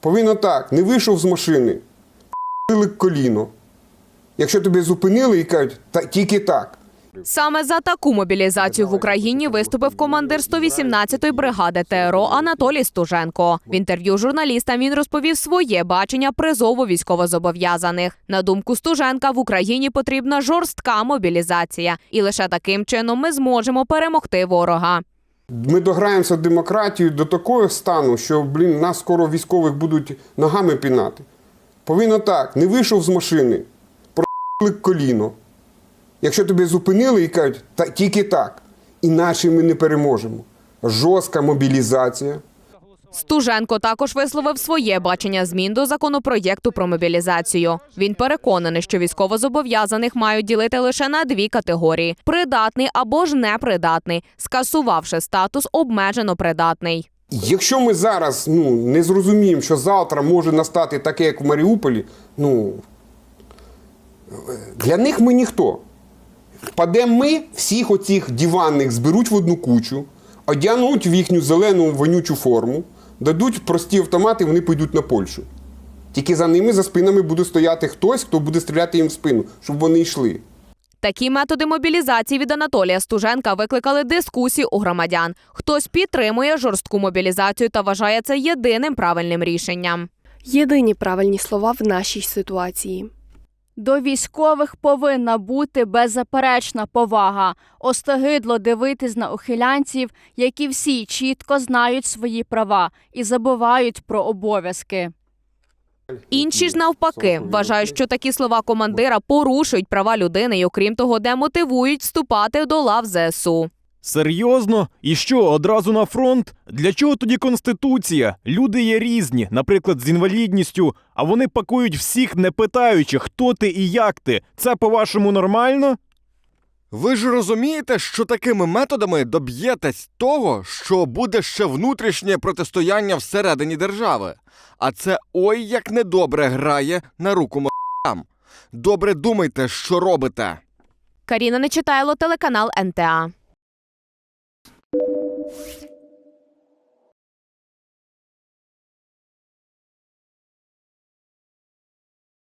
Повинно так, не вийшов з машини, п***ли коліно. Якщо тебе зупинили і кажуть, та тільки так. Саме за таку мобілізацію в Україні виступив командир 118-ї бригади ТРО Анатолій Стуженко. В інтерв'ю журналістам він розповів своє бачення призову військовозобов'язаних. На думку Стуженка, в Україні потрібна жорстка мобілізація, і лише таким чином ми зможемо перемогти ворога. Ми дограємося демократію до такого стану, що блін, нас скоро військових будуть ногами пінати. Повинно так, не вийшов з машини, п***ли коліно. Якщо тебе зупинили і кажуть, та тільки так, іначе ми не переможемо. Жорстка мобілізація. Стуженко також висловив своє бачення змін до законопроєкту про мобілізацію. Він переконаний, що військовозобов'язаних мають ділити лише на дві категорії: придатний або ж непридатний, скасувавши статус обмежено придатний. Якщо ми зараз ну, не зрозуміємо, що завтра може настати таке, як в Маріуполі, ну для них ми ніхто. Впадемо ми, всіх оцих диванних зберуть в одну кучу, одягнуть в їхню зелену вонючу форму, дадуть прості автомати, вони підуть на Польщу. Тільки за ними, за спинами буде стояти хтось, хто буде стріляти їм в спину, щоб вони йшли. Такі методи мобілізації від Анатолія Стуженка викликали дискусії у громадян. Хтось підтримує жорстку мобілізацію та вважає це єдиним правильним рішенням. Єдині правильні слова в нашій ситуації. До військових повинна бути беззаперечна повага. Остогидло дивитись на ухилянців, які всі чітко знають свої права і забувають про обов'язки. Інші ж навпаки вважають, що такі слова командира порушують права людини і, окрім того, демотивують вступати до лав ЗСУ. Серйозно? І що, одразу на фронт? Для чого тоді конституція? Люди є різні, наприклад, з інвалідністю, а вони пакують всіх, не питаючи, хто ти і як ти. Це по-вашому нормально? Ви ж розумієте, що такими методами доб'єтесь того, що буде ще внутрішнє протистояння всередині держави. А це ой як недобре грає на руку м***ям. Добре думайте, що робите. Каріна Нечитайло, телеканал НТА. Thank you.